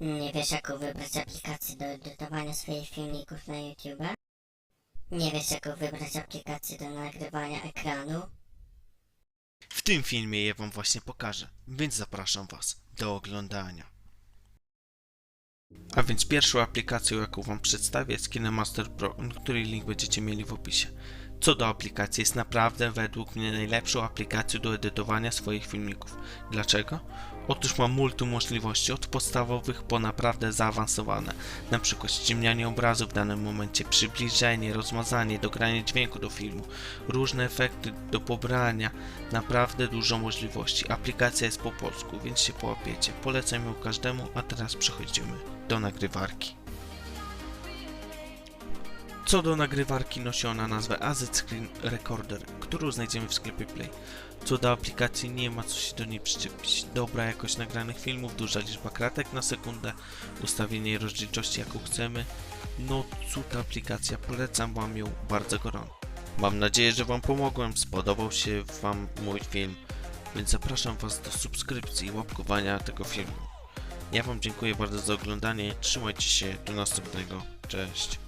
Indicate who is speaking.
Speaker 1: Nie wiesz, jaką wybrać aplikację do edytowania swoich filmików na YouTube? Nie wiesz, jaką wybrać aplikację do nagrywania ekranu?
Speaker 2: W tym filmie je wam właśnie pokażę, więc zapraszam was do oglądania. A więc pierwszą aplikacją, jaką wam przedstawię jest KineMaster Pro, której link będziecie mieli w opisie. Co do aplikacji, jest naprawdę według mnie najlepszą aplikacją do edytowania swoich filmików. Dlaczego? Otóż ma multum możliwości, od podstawowych po naprawdę zaawansowane, na przykład ściemnianie obrazu w danym momencie, przybliżenie, rozmazanie, dogranie dźwięku do filmu, różne efekty do pobrania, naprawdę dużo możliwości. Aplikacja jest po polsku, więc się połapiecie. Polecam ją każdemu, a teraz przechodzimy do nagrywarki. Co do nagrywarki nosi ona nazwę AZ Screen Recorder, którą znajdziemy w sklepie Play. Co do aplikacji nie ma co się do niej przyczepić. Dobra jakość nagranych filmów, duża liczba kratek na sekundę, ustawienie rozdzielczości jaką chcemy. No cuda aplikacja, polecam wam ją bardzo gorąco. Mam nadzieję, że wam pomogłem, spodobał się wam mój film, więc zapraszam was do subskrypcji i łapkowania tego filmu. Ja wam dziękuję bardzo za oglądanie, trzymajcie się, do następnego, cześć.